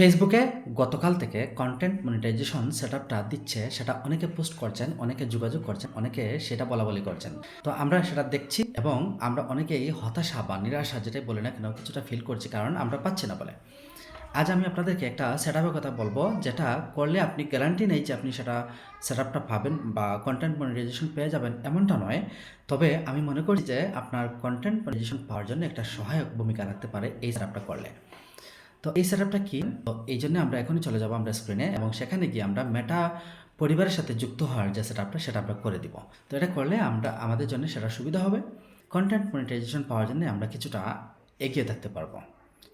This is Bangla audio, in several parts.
ফেসবুকে গতকাল থেকে কন্টেন্ট মনিটাইজেশন সেট আপটা দিচ্ছে, সেটা অনেকে পোস্ট করছেন, অনেকে যোগাযোগ করছেন, অনেকে সেটা বলা বলি করছেন। তো আমরা সেটা দেখছি এবং আমরা অনেকেই হতাশা বা নিরাশা যেটাই বলি না কেন, কিছুটা ফিল করছি কারণ আমরা পাচ্ছি না বলে। আজ আমি আপনাদেরকে একটা সেট আপের কথা বলব, যেটা করলে আপনি গ্যারান্টি নেই যে আপনি সেটা সেট আপটা পাবেন বা কন্টেন্ট মনিটাইজেশন পেয়ে যাবেন, এমনটা নয়। তবে আমি মনে করি যে আপনার কন্টেন্ট মনিটাইজেশন পাওয়ার জন্য একটা সহায়ক ভূমিকা রাখতে পারে এই সেট আপটা করলে। তো এই সেট কি? তো এই জন্য আমরা এখনই চলে যাব আমরা স্ক্রিনে এবং সেখানে গিয়ে আমরা মেটা পরিবারের সাথে যুক্ত হওয়ার যে সেট সেটা আমরা করে দিব। তো এটা করলে আমরা, আমাদের জন্য সেটা সুবিধা হবে। কন্টেন্ট মনিটাইজেশন পাওয়ার জন্য আমরা কিছুটা এগিয়ে থাকতে পারব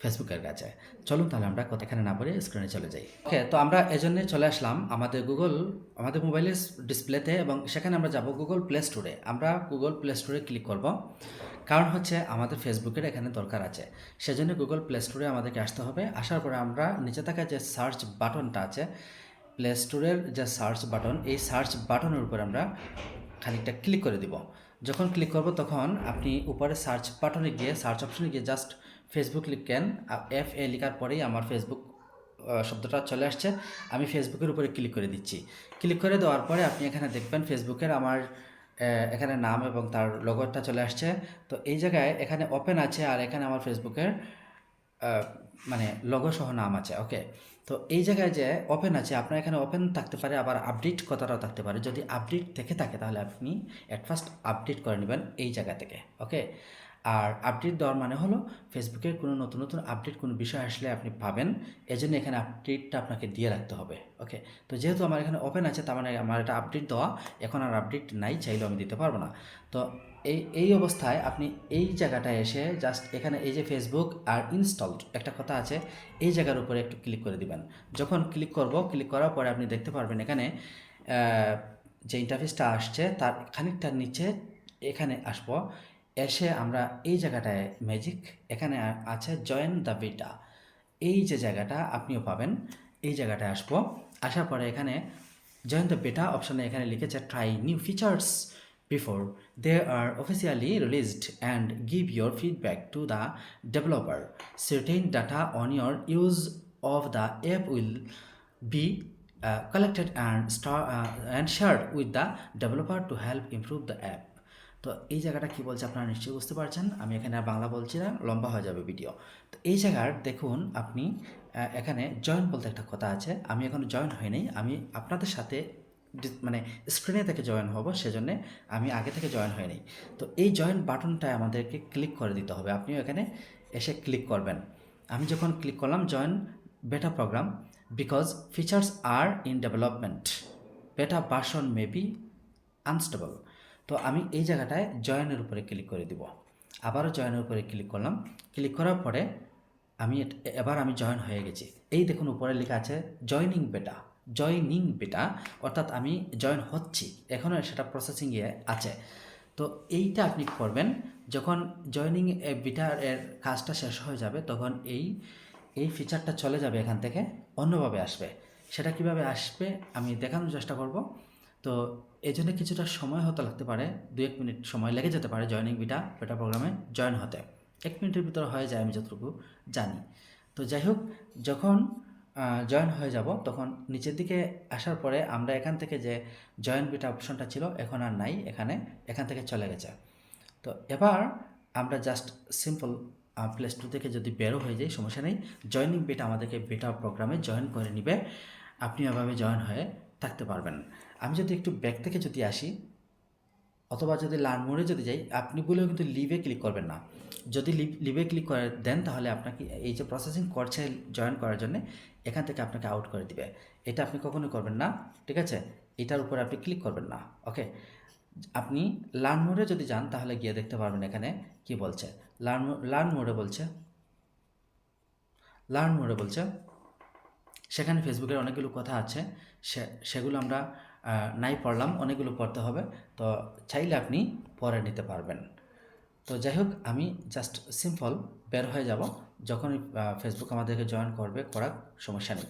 ফেসবুকের কাছে। চলুন তাহলে আমরা এখানে না বলে স্ক্রিনে চলে যাই। ওকে তো আমরা এজন্য চলে আসলাম আমাদের গুগল আমাদের মোবাইলের ডিসপ্লেতে এবং সেখানে আমরা যাব গুগল প্লে স্টোরে আমরা গুগল প্লে স্টোরে ক্লিক করব। কারণ হচ্ছে আমাদের ফেসবুকের এখানে দরকার আছে। সেজন্য গুগল প্লে স্টোরে আমাদেরকে আসতে হবে। আসার পরে আমরা নিচে থাকা যে সার্চ বাটনটা আছে প্লে স্টোরের যে সার্চ বাটন এই সার্চ বাটনের উপর আমরা খানিকটা ক্লিক করে দিব। যখন ক্লিক করব তখন আপনি উপরে সার্চ বাটনে গিয়ে সার্চ অপশনে গিয়ে জাস্ট ফেসবুক লিখেন এফ এ লেখার পরেই আমার ফেসবুক শব্দটা চলে আসছে। আমি ফেসবুকের উপরে ক্লিক করে দিচ্ছি। ক্লিক করে দেওয়ার পরে আপনি এখানে দেখবেন ফেসবুকের আমার এখানে নাম এবং তার লোগোটা চলে আসছে। তো এই জায়গায় এখানে ওপেন আছে আর এখানে আমার ফেসবুকের মানে লগো সহ নাম আছে ওকে তো এই জায়গায় যে ওপেন আছে, আপনার এখানে ওপেন থাকতে পারে, আবার আপডেট কথাটাও থাকতে পারে। যদি আপডেট থেকে থাকে, তাহলে আপনি অ্যাট ফার্স্ট আপডেট করে নেবেন এই জায়গা থেকে ওকে আর আপডেট দেওয়ার মানে হলো ফেসবুকের কোনো নতুন নতুন আপডেট কোনো বিষয় আসলে আপনি পাবেন। এজন্য এখানে আপডেটটা আপনাকে দিয়ে রাখতে হবে ওকে তো যেহেতু আমার এখানে ওপেন আছে, তার মানে আমার এটা আপডেট দেওয়া, এখন আর আপডেট নাই, চাইলেও আমি দিতে পারব না। তো এই এই অবস্থায় আপনি এই জায়গাটায় এসে জাস্ট এখানে এই যে ফেসবুক আর ইনস্টলড একটা কথা আছে, এই জায়গার উপরে একটু ক্লিক করে দিবেন। যখন ক্লিক করব ক্লিক করার পরে আপনি দেখতে পারবেন এখানে যে ইন্টারফেসটা আসছে, তার খানিকটার নিচে এখানে আসব। এসে আমরা এই জায়গাটায় ম্যাজিক এখানে আছে জয়েন দ্য বিটা এই যে জায়গাটা আপনিও পাবেন এই জায়গাটায় আসব। আসার পরে এখানে জয়েন দ্য বেটা অপশানে এখানে লিখেছে try new features before they are officially released and give your feedback to the developer certain data use of the app will be uh, collected and star uh, and shared with the developer to help improve the app তো এই জায়গাটা কি বলছে আপনারা নিশ্চয়ই বুঝতে পারছেন। আমি এখানে আর বাংলা বলছি না, লম্বা হয়ে যাবে ভিডিও তো এই জায়গার দেখুন আপনি এখানে জয়েন বলতে একটা কথা আছে। আমি এখন জয়েন হয়নি আমি আপনাদের সাথে মানে স্ক্রিনে থেকে জয়েন হব, সেজন্য আমি আগে থেকে জয়েন হয়নি তো এই জয়েন বাটনটায় আমাদেরকে ক্লিক করে দিতে হবে। আপনিও এখানে এসে ক্লিক করবেন। আমি যখন ক্লিক করলাম join beta program because features are in development beta version may be unstable তো আমি এই জায়গাটায় জয়েনের উপরে ক্লিক করে দিব। আবারও জয়েনের উপরে ক্লিক করলাম। ক্লিক করার পরে আমি এবার আমি জয়েন হয়ে গেছি। এই দেখুন উপরে লেখা আছে জয়নিং বেটা জয়নিং বেটা অর্থাৎ আমি জয়েন হচ্ছি। এখনও সেটা প্রসেসিংয়ে আছে। তো এইটা আপনি করবেন, যখন জয়নিং বিটার এর কাজটা শেষ হয়ে যাবে, তখন এই এই ফিচারটা চলে যাবে এখান থেকে, অন্যভাবে আসবে। সেটা কীভাবে আসবে, আমি দেখানোর চেষ্টা করব। তো এই জন্য কিছুটা সময় হতে লাগতে পারে দু এক মিনিট সময় লেগে যেতে পারে জয়নিং বিটা বেটা প্রোগ্রামে জয়েন হতে। এক মিনিটের ভিতরে হয়ে যায় আমি যতটুকু জানি। তো যাই হোক, যখন জয়েন হয়ে যাব, তখন নিচের দিকে আসার পরে আমরা এখান থেকে যে জয়েন বিটা অপশনটা ছিল, এখন আর নাই, এখানে, এখান থেকে চলে গেছে। তো এবার আমরা জাস্ট সিম্পল প্লে স্টোর থেকে যদি বেরো হয়ে যাই, সমস্যা নেই। জয়নিং বিটা আমাদেরকে বেটা প্রোগ্রামে জয়েন করে নিবে। আপনি এভাবে জয়েন হয়ে থাকতে পারবেন আমি যদি একটু ব্যাক থেকে যদি আসি, অথবা যদি লার্ন মোডে যদি যাই, আপনি বলেও কিন্তু লিভে ক্লিক করবেন না। যদি লিভে ক্লিক করে দেন, তাহলে আপনাকে এই যে প্রসেসিং করছে জয়েন করার জন্য, এখান থেকে আপনাকে আউট করে দিবে। এটা আপনি কখনোই করবেন না, ঠিক আছে? এটার উপরে আপনি ক্লিক করবেন না ওকে আপনি লার্ন মোডে যদি যান, তাহলে গিয়ে দেখতে পারবেন এখানে কি বলছে। লার্ন লার্ন মোডে বলছে লার্ন মোডে বলছে, সেখানে ফেসবুকের অনেকগুলো কথা আছে। সেগুলো আমরা নাই পড়লাম, অনেকগুলো পড়তে হবে। তো চাইলে আপনি পরে নিতে পারবেন। তো যাই হোক, আমি জাস্ট সিম্পল বের হয়ে যাব। যখন ফেসবুক আমাদেরকে জয়েন করবে, করার সমস্যা নেই।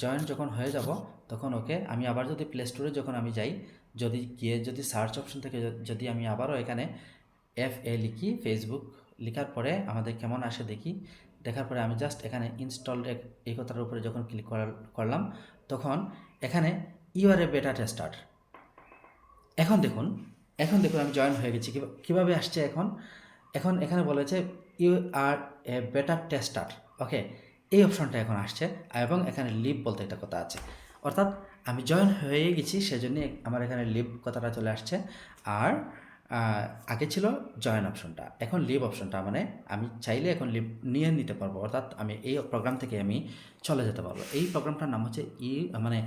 জয়েন যখন হয়ে যাব, তখন ওকে আমি আবার যদি প্লে স্টোরে যখন আমি যাই, যদি গিয়ে যদি সার্চ অপশন থেকে যদি আমি আবারও এখানে এফ এ লিখি ফেসবুক লেখার পরে আমাদের কেমন আসে দেখি। দেখার পরে আমি জাস্ট এখানে ইনস্টল এই কথার উপরে যখন ক্লিক করলাম, তখন এখানে ইউ আর এ বেটা টেস্টার এখন দেখুন এখন দেখুন আমি জয়েন হয়ে গেছি। কীভাবে আসছে এখন? এখন এখানে বলেছে you are a better tester okay এই অপশনটা এখন আসছে এবং এখানে লিভ বলতে একটা কথা আছে। অর্থাৎ আমি জয়েন হয়ে গেছি, সেজন্য আমার এখানে লিভ কথাটা চলে আসছে। আর আগে ছিল জয়েন অপশনটা এখন লিভ অপশনটা মানে আমি চাইলে এখন লিভ নিয়ে নিতে পারব, অর্থাৎ আমি এই প্রোগ্রাম থেকে আমি চলে যেতে পারব। এই প্রোগ্রামটার নাম হচ্ছে ই মানে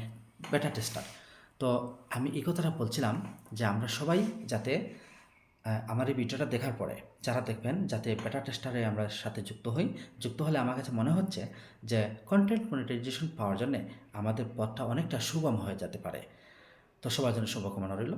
বেটা টেস্টার তো আমি এই কথাটা বলছিলাম যে আমরা সবাই যাতে আমার এই ভিডিওটা দেখার পরে যারা দেখবেন যাতে বেটা টেস্টারে আমরা সাথে যুক্ত হই, যুক্ত হলে আমার কাছে মনে হচ্ছে যে কন্টেন্ট মনিটাইজেশন পাওয়ার জন্যে আমাদের পথটা অনেকটা সুগম হয়ে যেতে পারে। তো সবার জন্য শুভকামনা রইল।